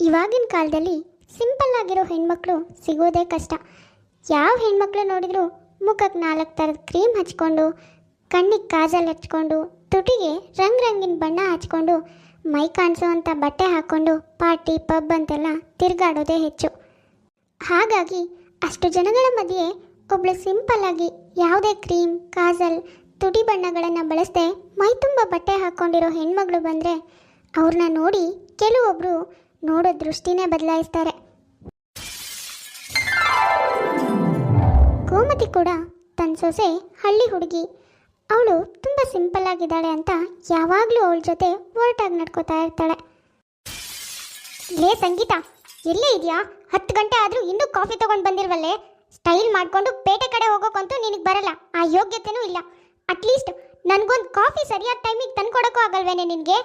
ಇವಾಗಿನ ಕಾಲದಲ್ಲಿ ಸಿಂಪಲ್ ಆಗಿರೋ ಹೆಣ್ಮಕ್ಳು ಸಿಗೋದೇ ಕಷ್ಟ. ಯಾವ ಹೆಣ್ಮಕ್ಳು ನೋಡಿದ್ರು ಮುಖಕ್ಕೆ ನಾಲ್ಕು ಥರದ ಕ್ರೀಮ್ ಹಚ್ಕೊಂಡು, ಕಣ್ಣಿಗೆ ಕಾಜಲ್ ಹಚ್ಕೊಂಡು, ತುಟಿಗೆ ರಂಗ್ ರಂಗಿನ ಬಣ್ಣ ಹಚ್ಕೊಂಡು, ಮೈ ಕಾಣಿಸೋವಂಥ ಬಟ್ಟೆ ಹಾಕ್ಕೊಂಡು ಪಾರ್ಟಿ, ಪಬ್ ಅಂತೆಲ್ಲ ತಿರುಗಾಡೋದೇ ಹೆಚ್ಚು. ಹಾಗಾಗಿ ಅಷ್ಟು ಜನಗಳ ಮಧ್ಯೆ ಒಬ್ಳು ಸಿಂಪಲ್ ಆಗಿ ಯಾವುದೇ ಕ್ರೀಮ್, ಕಾಜಲ್, ತುಟಿ ಬಣ್ಣಗಳನ್ನು ಬಳಸದೆ ಮೈ ತುಂಬ ಬಟ್ಟೆ ಹಾಕ್ಕೊಂಡಿರೋ ಹೆಣ್ಮಗಳು ಬಂದರೆ ಅವ್ರನ್ನ ನೋಡಿ ಕೆಲವೊಬ್ಬರು ನೋಡೋ ದೃಷ್ಟಿನೇ ಬದಲಾಯಿಸ್ತಾರೆ. ಗೋಮತಿ ಕೂಡ ತನ್ನ ಸೊಸೆ ಹಳ್ಳಿ ಹುಡುಗಿ. ಅವಳು ತುಂಬ ಸಿಂಪಲ್ ಆಗಿದ್ದಾಳೆ ಅಂತ ಯಾವಾಗಲೂ ಅವಳ ಜೊತೆ ಒರಟಾಗಿ ನಡ್ಕೋತಾ ಇರ್ತಾಳೆ. ಲೇ ಸಂಗೀತ, ಎಲ್ಲೇ ಇದೆಯಾ? ಹತ್ತು ಗಂಟೆ ಆದರೂ ಇನ್ನೂ ಕಾಫಿ ತೊಗೊಂಡು ಬಂದಿಲ್ವಲ್ಲೇ? ಸ್ಟೈಲ್ ಮಾಡಿಕೊಂಡು ಪೇಟೆ ಕಡೆ ಹೋಗೋಕ್ಕಂತೂ ನಿನಗೆ ಬರಲ್ಲ. ಆ ಯೋಗ್ಯತೆನೂ ಇಲ್ಲ. ಅಟ್ಲೀಸ್ಟ್ ನನಗೊಂದು ಕಾಫಿ ಸರಿಯಾದ ಟೈಮಿಗೆ ತಂದ್ಕೊಡೋಕ್ಕೂ ಆಗಲ್ವೇನೆ ನಿನಗೆ?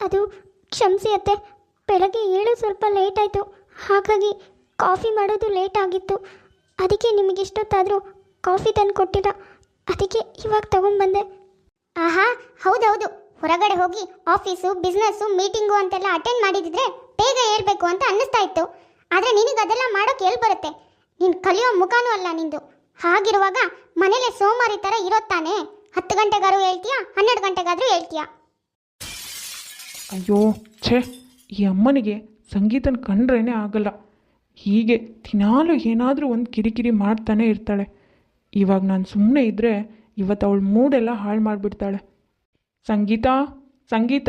ಅದು ಕ್ಷಮಿಸಿ ಅತ್ತೆ ಬೆಳಗ್ಗೆ ಏಳು ಸ್ವಲ್ಪ ಲೇಟ್ ಆಯಿತು. ಹಾಗಾಗಿ ಕಾಫಿ ಮಾಡೋದು ಲೇಟ್ ಆಗಿತ್ತು. ಅದಕ್ಕೆ ನಿಮಗೆ ಇಷ್ಟೊತ್ತಾದರೂ ಕಾಫಿ ತಂದು ಕೊಟ್ಟಿಲ್ಲ ಅದಕ್ಕೆ ಇವಾಗ ತಗೊಂಡ್ಬಂದೆ. ಆಹಾ, ಹೌದೌದು. ಹೊರಗಡೆ ಹೋಗಿ ಆಫೀಸು ಬಿಸ್ನೆಸ್ಸು ಮೀಟಿಂಗು ಅಂತೆಲ್ಲ ಅಟೆಂಡ್ ಮಾಡಿದಿದ್ರೆ ಬೇಗ ಹೇಳ್ಬೇಕು ಅಂತ ಅನ್ನಿಸ್ತಾ ಇತ್ತು. ಆದರೆ ನಿನಗೆ ಅದೆಲ್ಲ ಮಾಡೋಕೆ ಎಲ್ಲಿ ಬರುತ್ತೆ? ನೀನು ಕಲಿಯೋ ಮುಖನೂ ಅಲ್ಲ ನಿಂದು. ಹಾಗಿರುವಾಗ ಮನೇಲೆ ಸೋಮಾರಿ ಥರ ಇರೋತ್ತಾನೆ ಹತ್ತು ಗಂಟೆಗಾರು ಹೇಳ್ತೀಯಾ? ಹನ್ನೆರಡು ಗಂಟೆಗಾದರೂ ಹೇಳ್ತೀಯಾ? ಅಯ್ಯೋ, ಛೇ, ಈ ಅಮ್ಮನಿಗೆ ಸಂಗೀತನ ಕಂಡ್ರೇ ಆಗಲ್ಲ. ಹೀಗೆ ದಿನಾಲು ಏನಾದರೂ ಒಂದು ಕಿರಿಕಿರಿ ಮಾಡ್ತಾನೆ ಇರ್ತಾಳೆ. ಇವಾಗ ನಾನು ಸುಮ್ಮನೆ ಇದ್ದರೆ ಇವತ್ತು ಅವಳ ಮೂಡೆಲ್ಲ ಹಾಳು ಮಾಡಿಬಿಡ್ತಾಳೆ. ಸಂಗೀತ ಸಂಗೀತ,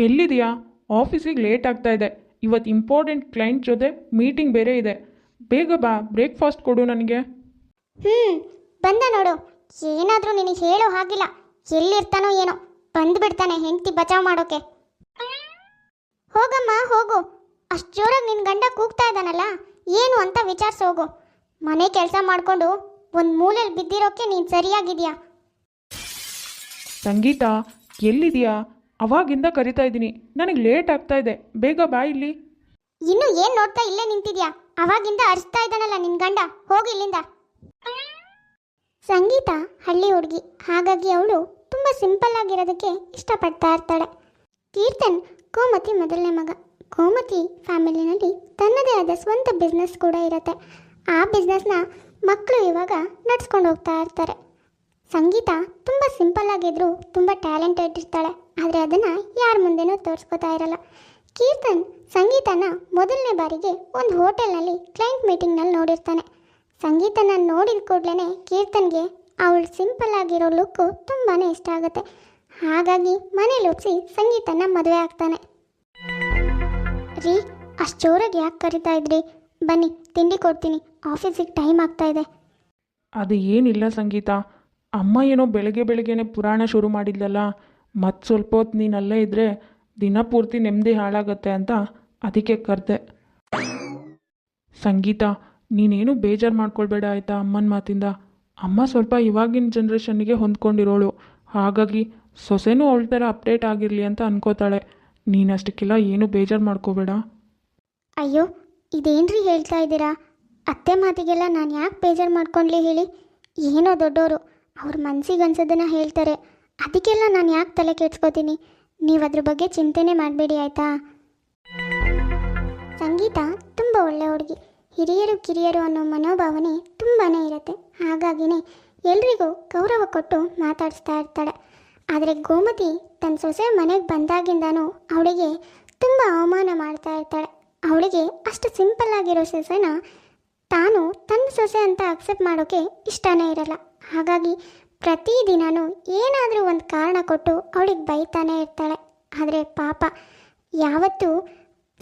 ಎಲ್ಲಿದೆಯಾ? ಆಫೀಸಿಗೆ ಲೇಟ್ ಆಗ್ತಾ ಇದೆ. ಇವತ್ತು ಇಂಪಾರ್ಟೆಂಟ್ ಕ್ಲೈಂಟ್ ಜೊತೆ ಮೀಟಿಂಗ್ ಬೇರೆ ಇದೆ. ಬೇಗ ಬಾ, ಬ್ರೇಕ್ಫಾಸ್ಟ್ ಕೊಡು ನನಗೆ. ಹ್ಞೂ ಬಂದ ನೋಡು. ಏನಾದರೂ ನಿನಗೆ ಹೇಳೋ ಹಾಗಿಲ್ಲ. ಎಲ್ಲಿರ್ತಾನೋ ಏನೋ ಬಂದ್ಬಿಡ್ತಾನೆ ಹೆಂಡತಿ ಬಚಾವ್ ಮಾಡೋಕೆ. ಹೋಗಮ್ಮ ಹೋಗು. ಅಷ್ಟು ಜೋರಾಗಿ ನಿನ್ನ ಗಂಡ ಕೂಗ್ತಾ ಇದ್ದಾನಲ್ಲ ಏನು ಅಂತ ವಿಚಾರಿಸಿ ಹೋಗು. ಮನೆ ಕೆಲಸ ಮಾಡಿಕೊಂಡು ಒಂದು ಮೂಲೆಯಲ್ಲಿ ಬಿದ್ದಿರೋಕೆ ನೀನು ಸರಿಯಾಗಿದೆಯಾ? ಸಂಗೀತ ಎಲ್ಲಿದೆಯಾ? ಅವಾಗಿಂದ ಕರಿತಾ ಇದ್ದೀನಿ. ನನಗೆ ಲೇಟ್ ಆಗ್ತಾ ಇದೆ. ಬೇಗ ಬಾ ಇಲ್ಲಿ. ಇನ್ನು ಏನು ನೋಡ್ತಾ ಇಲ್ಲೇ ನಿಂತಿದ್ಯಾ? ಅವಾಗಿಂದ ಅರಿಸ್ತಾ ಇದ್ದಾನಲ್ಲ ನಿನ್ನ ಗಂಡ. ಹೋಗಿ ಇಲ್ಲಿಂದ. ಸಂಗೀತ ಹಳ್ಳಿ ಹುಡುಗಿ. ಹಾಗಾಗಿ ಅವಳು ತುಂಬ ಸಿಂಪಲ್ ಆಗಿರೋದಕ್ಕೆ ಇಷ್ಟಪಡ್ತಾ ಇರ್ತಾಳೆ. ಕೀರ್ತನ್ ಗೋಮತಿ ಮೊದಲನೇ ಮಗ. ಕೋಮತಿ ಫ್ಯಾಮಿಲಿನಲ್ಲಿ ತನ್ನದೇ ಆದ ಸ್ವಂತ ಬಿಸ್ನೆಸ್ ಕೂಡ ಇರುತ್ತೆ. ಆ ಬಿಸ್ನೆಸ್ನ ಮಕ್ಕಳು ಇವಾಗ ನಡ್ಸ್ಕೊಂಡು ಹೋಗ್ತಾ ಇರ್ತಾರೆ. ಸಂಗೀತ ತುಂಬ ಸಿಂಪಲ್ ಆಗಿದ್ರು ತುಂಬ ಟ್ಯಾಲೆಂಟೆಡ್ ಇರ್ತಾಳೆ. ಆದರೆ ಅದನ್ನು ಯಾರ ಮುಂದೆನೂ ತೋರಿಸ್ಕೊತಾ ಇರಲ್ಲ. ಕೀರ್ತನ್ ಸಂಗೀತನ ಮೊದಲನೇ ಬಾರಿಗೆ ಒಂದು ಹೋಟೆಲ್ನಲ್ಲಿ ಕ್ಲೈಂಟ್ ಮೀಟಿಂಗ್ನಲ್ಲಿ ನೋಡಿರ್ತಾನೆ. ಸಂಗೀತನ ನೋಡಿದ ಕೂಡಲೇ ಕೀರ್ತನ್ಗೆ ಅವಳು ಸಿಂಪಲ್ ಆಗಿರೋ ಲುಕ್ಕು ತುಂಬಾ ಇಷ್ಟ ಆಗುತ್ತೆ. ಹಾಗಾಗಿ ಮನೇಲಿ ಒಪ್ಸಿ ಸಂಗೀತನ ಮದುವೆ ಆಗ್ತಾನೆ. ರೀ, ಅಷ್ಟು ಜೋರಾಗಿ ಯಾಕೆ ಕರಿತಾ ಇದ್ರಿ? ಬನ್ನಿ, ತಿಂಡಿ ಕೊಡ್ತೀನಿ. ಆಫೀಸಿಗೆ ಟೈಮ್ ಆಗ್ತಾ ಇದೆ. ಅದು ಏನಿಲ್ಲ ಸಂಗೀತ. ಅಮ್ಮ ಏನೋ ಬೆಳಗ್ಗೆ ಬೆಳಗ್ಗೆನೆ ಪುರಾಣ ಶುರು ಮಾಡಿದ್ಲಲ್ಲ ಮತ್ತು ಸ್ವಲ್ಪ ಹೊತ್ತು ನೀನು ಅಲ್ಲೇ ಇದ್ದರೆ ದಿನ ಪೂರ್ತಿ ನೆಮ್ಮದಿ ಹಾಳಾಗತ್ತೆ ಅಂತ ಅದಕ್ಕೆ ಕರೆದೆ. ಸಂಗೀತ, ನೀನೇನು ಬೇಜಾರು ಮಾಡ್ಕೊಳ್ಬೇಡ ಆಯಿತಾ ಅಮ್ಮನ ಮಾತಿಂದ. ಅಮ್ಮ ಸ್ವಲ್ಪ ಇವಾಗಿನ ಜನ್ರೇಷನ್ನಿಗೆ ಹೊಂದ್ಕೊಂಡಿರೋಳು. ಹಾಗಾಗಿ ಸೊಸೆನೂ ಥರ ಅಪ್ಡೇಟ್ ಆಗಿರಲಿ ಅಂತ ಅನ್ಕೋತಾಳೆ. ನೀನಷ್ಟಕ್ಕೆಲ್ಲ ಏನು ಬೇಜಾರು ಮಾಡ್ಕೋಬೇಡ. ಅಯ್ಯೋ, ಇದೇನ್ರಿ ಹೇಳ್ತಾ ಇದ್ದೀರಾ? ಅತ್ತೆ ಮಾತಿಗೆಲ್ಲ ನಾನು ಯಾಕೆ ಬೇಜಾರು ಮಾಡ್ಕೊಂಡ್ಲಿ ಹೇಳಿ? ಏನೋ ದೊಡ್ಡವರು ಅವ್ರ ಮನ್ಸಿಗೆ ಅನ್ಸೋದನ್ನ ಹೇಳ್ತಾರೆ. ಅದಕ್ಕೆಲ್ಲ ನಾನು ಯಾಕೆ ತಲೆ ಕೆಡ್ಸ್ಕೋತೀನಿ? ನೀವು ಅದ್ರ ಬಗ್ಗೆ ಚಿಂತೆನೇ ಮಾಡಬೇಡಿ, ಆಯಿತಾ? ಸಂಗೀತ, ತುಂಬ ಒಳ್ಳೆ ಹುಡುಗಿ. ಹಿರಿಯರು ಕಿರಿಯರು ಅನ್ನೋ ಮನೋಭಾವನೆ ತುಂಬಾ ಇರುತ್ತೆ. ಹಾಗಾಗಿನೇ ಎಲ್ರಿಗೂ ಗೌರವ ಕೊಟ್ಟು ಮಾತಾಡಿಸ್ತಾ ಇರ್ತಾಳೆ. ಆದರೆ ಗೋಮತಿ ತನ್ನ ಸೊಸೆ ಮನೆಗೆ ಬಂದಾಗಿಂದನೂ ಅವಳಿಗೆ ತುಂಬ ಅವಮಾನ ಮಾಡ್ತಾ ಇರ್ತಾಳೆ. ಅವಳಿಗೆ ಅಷ್ಟು ಸಿಂಪಲ್ ಆಗಿರೋ ಸೊಸೆನ ತಾನು ತನ್ನ ಸೊಸೆ ಅಂತ ಅಕ್ಸೆಪ್ಟ್ ಮಾಡೋಕ್ಕೆ ಇಷ್ಟನೇ ಇರಲ್ಲ. ಹಾಗಾಗಿ ಪ್ರತಿದಿನವೂ ಏನಾದರೂ ಒಂದು ಕಾರಣ ಕೊಟ್ಟು ಅವಳಿಗೆ ಬೈತಾನೆ ಇರ್ತಾಳೆ. ಆದರೆ ಪಾಪ, ಯಾವತ್ತೂ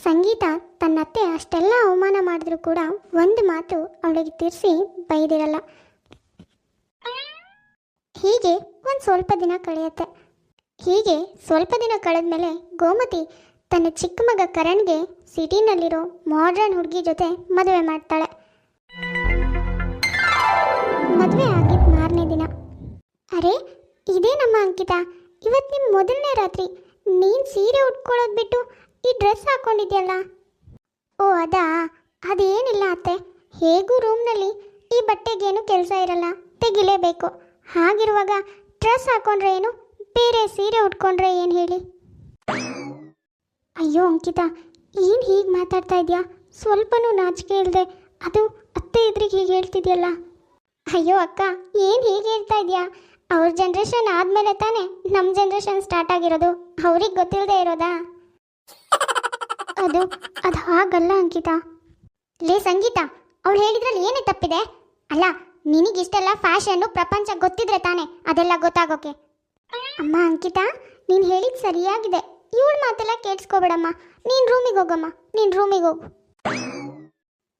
ಸಂಗೀತ ತನ್ನತ್ತೆ ಅಷ್ಟೆಲ್ಲ ಅವಮಾನ ಮಾಡಿದ್ರೂ ಕೂಡ ಒಂದು ಮಾತು ಅವಳಿಗೆ ತಿರ್ಸಿ ಬೈದಿರಲ್ಲ. ಹೀಗೆ ಒಂದು ಸ್ವಲ್ಪ ದಿನ ಕಳೆಯುತ್ತೆ. ಹೀಗೆ ಸ್ವಲ್ಪ ದಿನ ಕಳೆದ ಮೇಲೆ ಗೋಮತಿ ತನ್ನ ಚಿಕ್ಕ ಮಗ ಕರಣ್ಗೆ ಸಿಟಿನಲ್ಲಿರೋ ಮಾಡ್ರನ್ ಹುಡುಗಿ ಜೊತೆ ಮದುವೆ ಮಾಡ್ತಾಳೆ. ಮದುವೆ ಆಗಿದ್ದ ಮಾರನೇ ದಿನ. ಅರೆ, ಇದೇ ನಮ್ಮ ಅಂಕಿತ. ಇವತ್ತು ನಿಮ್ಮ ಮೊದಲನೇ ರಾತ್ರಿ ನೀನು ಸೀರೆ ಉಟ್ಕೊಳ್ಳೋದು ಬಿಟ್ಟು ಈ ಡ್ರೆಸ್ ಹಾಕೊಂಡಿದ್ಯಲ್ಲ? ಓ, ಅದಾ? ಅದೇನಿಲ್ಲ ಅತ್ತೆ. ಹೇಗೂ ರೂಮ್ನಲ್ಲಿ ಈ ಬಟ್ಟೆಗೇನು ಕೆಲಸ ಇರಲ್ಲ. ತೆಗಿಲೇಬೇಕು. ಹಾಗಿರುವಾಗ ಡ್ರೆಸ್ ಹಾಕೊಂಡ್ರೆ ಏನು? ಬೇರೆ ಸೀರೆ ಉಟ್ಕೊಂಡ್ರೆ ಏನು ಹೇಳಿ? ಅಯ್ಯೋ, ಅಂಕಿತಾ, ಏನು ಹೀಗೆ ಮಾತಾಡ್ತಾ ಇದೆಯಾ? ಸ್ವಲ್ಪನೂ ನಾಚಿಕೆ ಇಲ್ಲದೆ ಅದು ಅತ್ತೆ ಇದ್ರಿಗೆ ಹೀಗೆ ಹೇಳ್ತಿದ್ಯಲ್ಲ? ಅಯ್ಯೋ, ಅಕ್ಕ, ಏನು ಹೀಗೆ ಹೇಳ್ತಾ ಇದೆಯಾ? ಅವ್ರ ಜನ್ರೇಷನ್ ಆದಮೇಲೆ ತಾನೇ ನಮ್ಮ ಜನ್ರೇಷನ್ ಸ್ಟಾರ್ಟ್ ಆಗಿರೋದು. ಅವ್ರಿಗೆ ಗೊತ್ತಿಲ್ಲದೆ ಇರೋದಾ? ಅದು ಅದು ಹಾಗಲ್ಲ, ಅಂಕಿತಾ. ಲೇ, ಸಂಗೀತ, ಅವಳು ಹೇಳಿದ್ರಲ್ಲಿ ಏನೇ ತಪ್ಪಿದೆ? ಅಲ್ಲ ನಿನಗಿಷ್ಟೆಲ್ಲ ಫ್ಯಾಷನ್ನು ಪ್ರಪಂಚ ಗೊತ್ತಿದ್ರೆ ತಾನೆ, ಅದೆಲ್ಲ ಗೊತ್ತಾಗೋಕೆ? ಅಮ್ಮ, ಅಂಕಿತಾ, ನೀನು ಹೇಳಿದ್ ಸರಿಯಾಗಿದೆ. ಇವಳ ಮಾತೆಲ್ಲ ಕೇಳಿಸ್ಕೋಬೇಡಮ್ಮ. ನೀನು ರೂಮಿಗೆ ಹೋಗಮ್ಮ, ನೀನು ರೂಮಿಗೆ ಹೋಗು.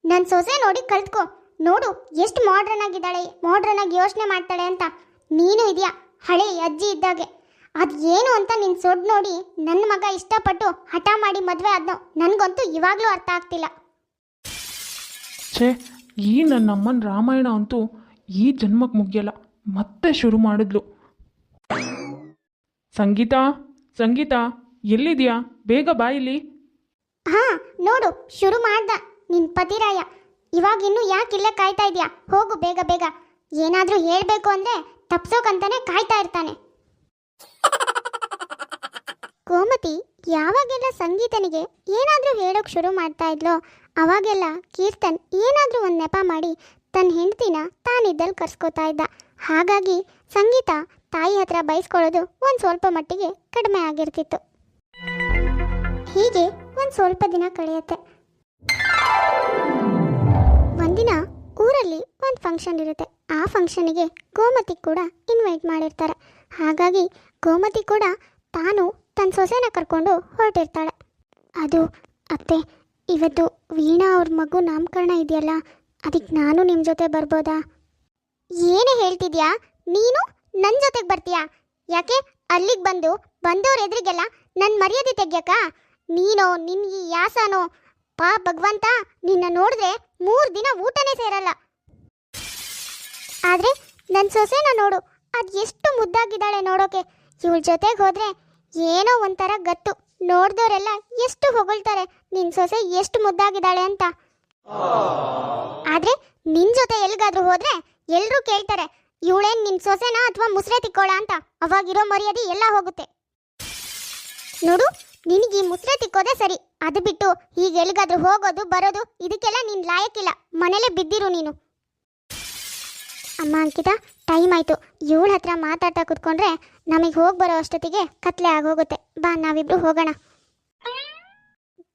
ನನ್ನ ಸೊಸೆ ನೋಡಿ ಕಲ್ತ್ಕೊ ನೋಡು, ಎಷ್ಟು ಮಾಡ್ರನ್ ಆಗಿದ್ದಾಳೆ ಮಾಡ್ರನ್ ಆಗಿ ಯೋಚನೆ ಮಾಡ್ತಾಳೆ ಅಂತ. ನೀನು ಇದೆಯಾ, ಹಳೆ ಅಜ್ಜಿ ಇದ್ದಾಗೆ. ಅದು ಏನು ಅಂತ ನಿನ್ನ ಸೊಡ್ ನೋಡಿ ನನ್ನ ಮಗ ಇಷ್ಟಪಟ್ಟು ಹಠ ಮಾಡಿ ಮದುವೆ ಆದ್ನೋ, ನನಗಂತೂ ಇವಾಗಲೂ ಅರ್ಥ ಆಗ್ತಿಲ್ಲ. ಈ ನನ್ನ ಅಮ್ಮನ ರಾಮಾಯಣ ಅಂತೂ ಈ ಜನ್ಮಕ್ಕೆ ಮುಗಿಯಲ್ಲ, ಮತ್ತೆ ಶುರು ಮಾಡಿದ್ಲು. ಸಂಗೀತ ಸಂಗೀತ, ಎಲ್ಲಿದ್ಯಾ? ಬೇಗ ಬಾ ಇಲ್ಲಿ. ಹಾ, ನೋಡು, ಶುರು ಮಾಡ್ದ. ನಿನ್ ಪತಿರಾಯ, ಇವಾಗ ಇನ್ನು ಯಾಕೆ ಇಲ್ಲೇ ಕಾಯ್ತಾ ಇದೀಯಾ? ಹೋಗು, ಬೇಗ ಬೇಗ. ಏನಾದ್ರೂ ಹೇಳ್ಬೇಕು ಅಂದ್ರೆ ತಪ್ಸೋಕಂತಾನೆ ಕಾಯ್ತಾ ಇರ್ತಾನೆ. ಕೋಮತಿ ಯಾವಾಗೆಲ್ಲ ಸಂಗೀತನಿಗೆ ಏನಾದ್ರೂ ಹೇಳೋಕ್ ಶುರು ಮಾಡ್ತಾ ಇದ್ಲೋ ಅವಾಗೆಲ್ಲ ಕೀರ್ತನ್ ಏನಾದರೂ ಒಂದು ನೆಪ ಮಾಡಿ ತನ್ನ ಹೆಂಡತಿನ ತಾನಿದ್ದಲ್ಲಿ ಕರ್ಸ್ಕೋತಾ ಇದ್ದ. ಹಾಗಾಗಿ ಸಂಗೀತ ತಾಯಿ ಹತ್ರ ಬಯಸ್ಕೊಳ್ಳೋದು ಒಂದು ಸ್ವಲ್ಪ ಮಟ್ಟಿಗೆ ಕಡಿಮೆ ಆಗಿರ್ತಿತ್ತು. ಹೀಗೆ ಒಂದು ಸ್ವಲ್ಪ ದಿನ ಕಳೆಯುತ್ತೆ. ಒಂದಿನ ಊರಲ್ಲಿ ಒಂದು ಫಂಕ್ಷನ್ ಇರುತ್ತೆ. ಆ ಫಂಕ್ಷನಿಗೆ ಗೋಮತಿ ಕೂಡ ಇನ್ವೈಟ್ ಮಾಡಿರ್ತಾರೆ. ಹಾಗಾಗಿ ಗೋಮತಿ ಕೂಡ ತಾನು ತನ್ನ ಸೊಸೆನ ಕರ್ಕೊಂಡು ಹೊರಟಿರ್ತಾಳೆ. ಅದು ಅತ್ತೆ ಇವತ್ತು ವೀಣಾ ಅವ್ರ ಮಗು ನಾಮಕರಣ ಇದೆಯಲ್ಲ, ಅದಕ್ಕೆ ನಾನು ನಿಮ್ಮ ಜೊತೆ ಬರ್ಬೋದಾ? ಏನು ಹೇಳ್ತಿದ್ಯಾ? ನೀನು ನನ್ನ ಜೊತೆಗೆ ಬರ್ತೀಯಾ? ಯಾಕೆ? ಅಲ್ಲಿಗೆ ಬಂದು ಬಂದವ್ರ ಎದುರಿಗೆಲ್ಲ ನನ್ನ ಮರ್ಯಾದೆ ತೆಗ್ಯಕ್ಕ ನೀನೋ ನಿನ್ನ ಈ ಯಾಸನೋ, ಪಾ ಭಗವಂತ, ನಿನ್ನ ನೋಡಿದ್ರೆ ಮೂರು ದಿನ ಊಟನೇ ಸೇರಲ್ಲ. ಆದ್ರೆ ನನ್ನ ಸೊಸೆನ ನೋಡು, ಅದು ಎಷ್ಟು ಮುದ್ದಾಗಿದ್ದಾಳೆ ನೋಡೋಕೆ. ಇವಳ ಜೊತೆಗೆ ಹೋದ್ರೆ ಏನೋ ಒಂಥರ ಗತ್ತು. ನೋಡ್ದವರೆಲ್ಲ ಎಷ್ಟು ಹೊಗಳ್ತಾರೆ. ನಿನ್ ಸೊಸೆ ಎಷ್ಟು ಮುದ್ದಾಗಿದ್ದಾಳೆ ಅಂತ. ಆದ್ರೆ ನಿನ್ ಜೊತೆ ಎಲ್ಗಾದ್ರೂ ಹೋದ್ರೆ ಎಲ್ರೂ ಕೇಳ್ತಾರೆ ಇವಳೇನ್ ನಿನ್ ಸೊಸೆನಾ ಅಥವಾ ಮುಸ್ರೆ ತಿಕ್ಕೋಳ ಅಂತ. ಅವಾಗಿರೋ ಮರ್ಯಾದೆ ಎಲ್ಲ ಹೋಗುತ್ತೆ. ನೋಡು, ನಿನಗೆ ಈ ಮುಸ್ರೆ ತಿಕ್ಕೋದೆ ಸರಿ. ಅದು ಬಿಟ್ಟು ಈಗ ಎಲ್ಲಿಗಾದ್ರೂ ಹೋಗೋದು, ಬರೋದು, ಇದಕ್ಕೆಲ್ಲ ನೀನ್ ಲಾಯಕ್ಕಿಲ್ಲ. ಮನೇಲೆ ಬಿದ್ದಿರು ನೀನು. ಅಮ್ಮ ಅಂಕಿತ ಟೈಮ್ ಆಯಿತು. ಇವಳ ಹತ್ರ ಮಾತಾಡ್ತಾ ಕುತ್ಕೊಂಡ್ರೆ ನಮಗೆ ಹೋಗಿ ಬರೋ ಅಷ್ಟೊತ್ತಿಗೆ ಕತ್ಲೆ ಆಗೋಗುತ್ತೆ. ಬಾ, ನಾವಿಬ್ರು ಹೋಗೋಣ.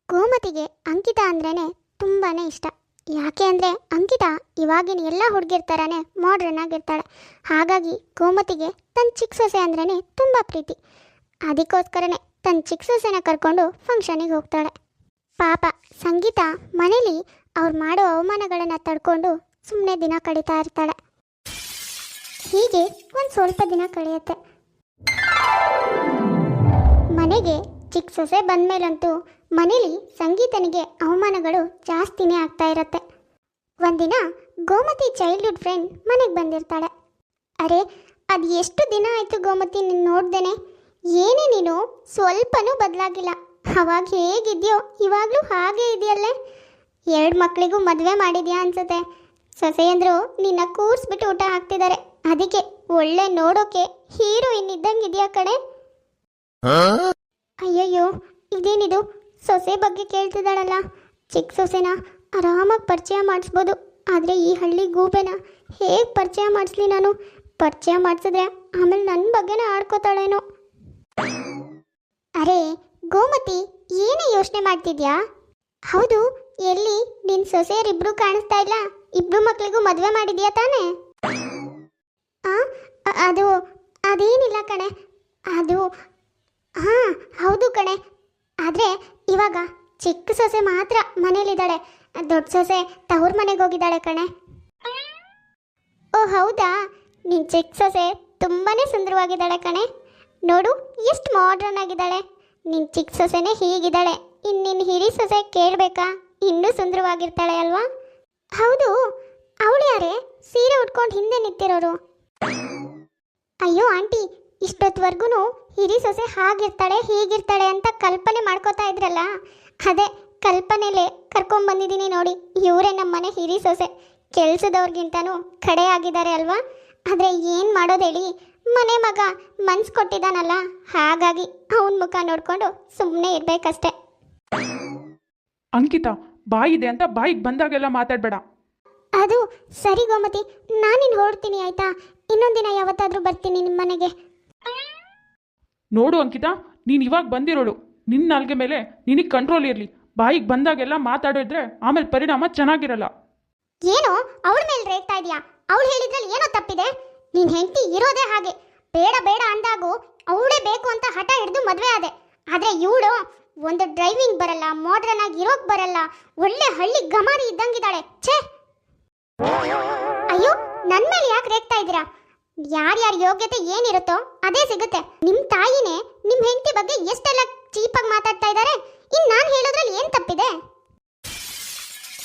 ಗೋಮತಿಗೆ ಅಂಕಿತ ಅಂದ್ರೇ ತುಂಬಾ ಇಷ್ಟ. ಯಾಕೆ ಅಂದರೆ ಅಂಕಿತ ಇವಾಗಿನ ಎಲ್ಲ ಹುಡುಗಿರ್ ಥರನೇ ಮಾಡ್ರನ್ ಆಗಿರ್ತಾಳೆ. ಹಾಗಾಗಿ ಗೋಮತಿಗೆ ತನ್ನ ಚಿಕ್ಕ ಸೊಸೆ ಅಂದ್ರೇ ತುಂಬ ಪ್ರೀತಿ. ಅದಕ್ಕೋಸ್ಕರನೇ ತನ್ನ ಚಿಕ್ಕ ಸೊಸೆನ ಕರ್ಕೊಂಡು ಫಂಕ್ಷನಿಗೆ ಹೋಗ್ತಾಳೆ. ಪಾಪ, ಸಂಗೀತ ಮನೇಲಿ ಅವ್ರು ಮಾಡೋ ಅವಮಾನಗಳನ್ನು ತಡ್ಕೊಂಡು ಸುಮ್ಮನೆ ದಿನ ಕಳೀತಾ ಇರ್ತಾಳೆ. ಹೀಗೆ ಒಂದು ಸ್ವಲ್ಪ ದಿನ ಕಳೆಯುತ್ತೆ. ಮನೆಗೆ ಚಿಕ್ಕ ಸೊಸೆ ಬಂದ್ಮೇಲಂತೂ ಮನೇಲಿ ಸಂಗೀತನಿಗೆ ಅವಮಾನಗಳು ಜಾಸ್ತಿನೇ ಆಗ್ತಾ ಇರತ್ತೆ. ಒಂದಿನ ಗೋಮತಿ ಚೈಲ್ಡ್ಹುಡ್ ಫ್ರೆಂಡ್ ಮನೆಗೆ ಬಂದಿರ್ತಾಳೆ. ಅರೆ, ಅದು ಎಷ್ಟು ದಿನ ಆಯಿತು ಗೋಮತಿ ನೀನು ನೋಡ್ದೇನೆ? ಏನೇ ನೀನು, ಸ್ವಲ್ಪನೂ ಬದಲಾಗಿಲ್ಲ. ಅವಾಗ ಹೇಗಿದ್ಯೋ, ಇವಾಗಲೂ ಹಾಗೆ ಇದೆಯಲ್ಲೇ? ಎರಡು ಮಕ್ಕಳಿಗೂ ಮದುವೆ ಮಾಡಿದ್ಯಾ ಅನ್ಸುತ್ತೆ. ಸೊಸೆಯಂದರು ನಿನ್ನ ಕೂರಿಸ್ಬಿಟ್ಟು ಊಟ ಹಾಕ್ತಿದ್ದಾರೆ ಅದಕ್ಕೆ ಒಳ್ಳೆ ನೋಡೋಕೆ ಹೀರೋಯಿನ್ ಇದ್ದಂಗಿದ್ಯಾ ಕಡೆ ಅಯ್ಯಯ್ಯೋ ಇದೇನಿದು? ಸೊಸೆ ಬಗ್ಗೆ ಕೇಳ್ತಿದ್ದಾಳಲ್ಲ. ಚಿಕ್ಕ ಸೊಸೆನ ಆರಾಮಾಗಿ ಪರಿಚಯ ಮಾಡಿಸ್ಬೋದು. ಆದರೆ ಈ ಹಳ್ಳಿ ಗೂಬೆನ ಹೇಗೆ ಪರಿಚಯ ಮಾಡಿಸ್ಲಿ ನಾನು? ಪರಿಚಯ ಮಾಡಿಸಿದ್ರೆ ಆಮೇಲೆ ನನ್ನ ಬಗ್ಗೆನೇ ಆಡ್ಕೋತಾಳೇನೋ. ಅರೆ ಗೋಮತಿ ಏನೇ ಯೋಚನೆ ಮಾಡ್ತಿದ್ಯಾ? ಹೌದು ಎಲ್ಲಿ ನಿನ್ನ ಸೊಸೆಯರಿಬ್ರು ಕಾಣಿಸ್ತಾ ಇಲ್ಲ? ಇಬ್ರು ಮಕ್ಳಿಗೂ ಮದುವೆ ಮಾಡಿದ್ಯಾ ತಾನೇ? ಅದು, ಅದೇನಿಲ್ಲ ಕಣೆ. ಅದು, ಹಾ, ಹೌದು ಕಣೆ. ಆದರೆ, ಇವಾಗ ಚಿಕ್ಕ ಸೊಸೆ ಮಾತ್ರ ಮನೇಲಿದ್ದಾಳೆ ದೊಡ್ಡ ಸೊಸೆ ತವ್ರ ಮನೆಗೆ ಹೋಗಿದ್ದಾಳೆ ಕಣೆ. ಓ, ಹೌದಾ? ನಿನ್ನ ಚಿಕ್ಕ ಸೊಸೆ ತುಂಬಾನೇ ಸುಂದರವಾಗಿದ್ದಾಳೆ ಕಣೆ. ನೋಡು, ಎಷ್ಟು ಮಾಡ್ರನ್ ಆಗಿದ್ದಾಳೆ. ನಿನ್ನ ಚಿಕ್ಕ ಸೊಸೆನೇ ಹೀಗಿದ್ದಾಳೆ. ಇನ್ನು ನಿನ್ನ ಹಿರಿ ಸೊಸೆ ಕೇಳಬೇಕಾ? ಇನ್ನೂ ಸುಂದರವಾಗಿರ್ತಾಳೆ ಅಲ್ವಾ? ಹೌದು, ಅವಳು ಯಾರೇ? ಸೀರೆ ಉಟ್ಕೊಂಡು ಹಿಂದೆ ನಿಂತಿರೋರು. ಅಯ್ಯೋ ಆಂಟಿ ಇಷ್ಟೊತ್ವರ್ಗೂ ಹಿರಿ ಸೊಸೆ ಹಾಗಿರ್ತಾಳೆ ಹೀಗಿರ್ತಾಳೆ ಅಂತ ಕಲ್ಪನೆ ಮಾಡ್ಕೋತಾ ಇದ್ರಲ್ಲ? ಅದೇ ಕಲ್ಪನೆಲೆ ಕರ್ಕೊಂಬಂದಿದ್ದೀನಿ ನೋಡಿ ಇವರೇ ನಮ್ಮ ಮನೆ ಹಿರಿ ಸೊಸೆ. ಕೆಲಸದವ್ರಿಗಿಂತನೂ ಕಡೆ ಆಗಿದ್ದಾರೆ ಅಲ್ವಾ? ಆದರೆ ಏನು ಮಾಡೋದು ಹೇಳಿ? ಮನೆ ಮಗ ಮನ್ಸು ಕೊಟ್ಟಿದ್ದಾನಲ್ಲ ಹಾಗಾಗಿ ಅವನ ಮುಖ ನೋಡಿಕೊಂಡು ಸುಮ್ಮನೆ ಇರಬೇಕಷ್ಟೆ. ಅಂಕಿತಾ ಬಾಯಿದೆ ಅಂತ ಬಾಯಿಗೆ ಬಂದಾಗೆಲ್ಲ ಮಾತಾಡಬೇಡ. ಅದು ಸರಿ ಗೋಮತಿ ನಾನಿನ್ ಹೊರಡ್ತೀನಿ ಆಯ್ತಾ? ಇನ್ನೊಂದಿನ ಯಾವತ್ತಾದ್ರೂ ಬರ್ತೀನಿ ನಿಮ್ಮ ಮನೆಗೆ. ನೋಡು ಅಂಕಿತಾ ನೀನು ಇವಾಗ ಬಂದಿರೋಳು. ನಿನ್ನ ನಾಲ್ಗೆ ಮೇಲೆ ನಿನಗೆ ಕಂಟ್ರೋಲ್ ಇರಲಿ. ಬಾಯಿಗೆ ಬಂದಾಗೆಲ್ಲ ಮಾತಾಡಿದ್ರೆ ಆಮೇಲೆ ಪರಿಣಾಮ ಚೆನ್ನಾಗಿರಲ್ಲ. ಏನು? ಅವಳ ಮೇಲೆ ರೇಗ್ತಾ ಇದೀಯಾ? ಅವಳು ಹೇಳಿದ್ರಲ್ಲಿ ಏನೋ ತಪ್ಪಿದೆ? ನಿನ್ ಹೆಂಡತಿ ಇರೋದೇ ಹಾಗೆ. ಬೇಡ ಬೇಡ ಅಂದಾಗೂ ಅವಳೇ ಬೇಕು ಅಂತ ಹಠ ಹಿಡಿದು ಮದುವೆ ಆದೆ. ಆದ್ರೆ ಇವಳು ಒಂದು ಡ್ರೈವಿಂಗ್ ಬರಲ್ಲ ಮಾಡ್ರನ್ ಆಗಿ ಇರೋಕ್ ಬರಲ್ಲ ಒಳ್ಳೆ ಹಳ್ಳಿ ಗಮಾರಿ ಇದ್ದಂಗಿದ್ದಾಳೆ. ಛೇ! ಅಯ್ಯೋ ನನ್ ಮೇಲೆ ಯಾಕೆ ರೇಗ್ತಾ ಇದ್ದೀರಾ? ಯಾರ್ಯಾರ ಯೋಗ್ಯತೆ ಏನಿರುತ್ತೋ ಅದೇ ಸಿಗುತ್ತೆ. ನಿಮ್ ತಾಯಿನೇ ನಿಮ್ ಹೆಂಡತಿ ಬಗ್ಗೆ ಎಷ್ಟೆಲ್ಲ ಚೀಪಾಗಿ ಮಾತಾಡ್ತಾ ಇದ್ದಾರೆ ಇನ್ ನಾನ್ ಹೇಳೋದ್ರಲ್ಲಿ ಏನ್ ತಪ್ಪಿದೆ?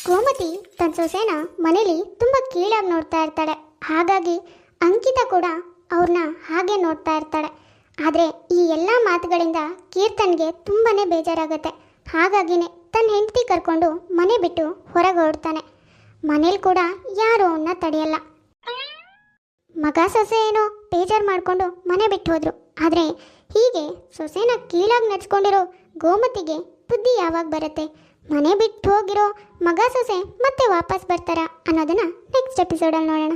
ಗೋಮತಿ ತನ್ನ ಸೊಸೇನ ಮನೇಲಿ ತುಂಬಾ ಕೀಳಾಗಿ ನೋಡ್ತಾ ಇರ್ತಾಳೆ. ಹಾಗಾಗಿ ಅಂಕಿತ ಕೂಡ ಅವ್ರನ್ನ ಹಾಗೆ ನೋಡ್ತಾ ಇರ್ತಾಳೆ. ಆದರೆ ಈ ಎಲ್ಲ ಮಾತುಗಳಿಂದ ಕೀರ್ತನ್ಗೆ ತುಂಬಾನೇ ಬೇಜಾರಾಗುತ್ತೆ. ಹಾಗಾಗಿನೇ ತನ್ನ ಹೆಂಡತಿ ಕರ್ಕೊಂಡು ಮನೆ ಬಿಟ್ಟು ಹೊರಗೆ ಹೊರಡ್ತಾನೆ. ಮನೇಲಿ ಕೂಡ ಯಾರೂ ಅವನ್ನ ತಡೆಯಲ್ಲ. ಮಗ ಸೊಸೆ ಏನೋ ಬೇಜಾರು ಮಾಡಿಕೊಂಡು ಮನೆ ಬಿಟ್ಟು ಹೋದರು. ಆದರೆ ಹೀಗೆ ಸೊಸೆನ ಕೀಳಾಗಿ ನಡ್ಸ್ಕೊಂಡಿರೋ ಗೋಮತಿಗೆ ಬುದ್ಧಿ ಯಾವಾಗ ಬರುತ್ತೆ? ಮನೆ ಬಿಟ್ಟು ಹೋಗಿರೋ ಮಗ ಸೊಸೆ ಮತ್ತೆ ವಾಪಸ್ ಬರ್ತಾರಾ ಅನ್ನೋದನ್ನ ನೆಕ್ಸ್ಟ್ ಎಪಿಸೋಡಲ್ಲಿ ನೋಡೋಣ.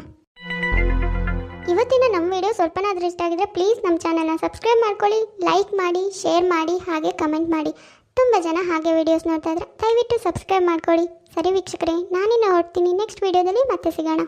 ಇವತ್ತಿನ ನಮ್ಮ ವಿಡಿಯೋ ಸ್ವಲ್ಪನಾದರೂ ಇಷ್ಟ ಆಗಿದ್ರೆ ಪ್ಲೀಸ್ ನಮ್ಮ ಚಾನಲ್ನ ಸಬ್ಸ್ಕ್ರೈಬ್ ಮಾಡ್ಕೊಳ್ಳಿ ಲೈಕ್ ಮಾಡಿ ಶೇರ್ ಮಾಡಿ, ಹಾಗೆ ಕಮೆಂಟ್ ಮಾಡಿ. ತುಂಬ ಜನ ಹಾಗೆ ವಿಡಿಯೋಸ್ ನೋಡ್ತಾ ಇದ್ರೆ ದಯವಿಟ್ಟು ಸಬ್ಸ್ಕ್ರೈಬ್ ಮಾಡ್ಕೊಳ್ಳಿ. ಸರಿ ವೀಕ್ಷಕರೇ, ನಾನಿನ್ನ ಹೊರಡ್ತೀನಿ ನೆಕ್ಸ್ಟ್ ವಿಡಿಯೋದಲ್ಲಿ ಮತ್ತೆ ಸಿಗೋಣ.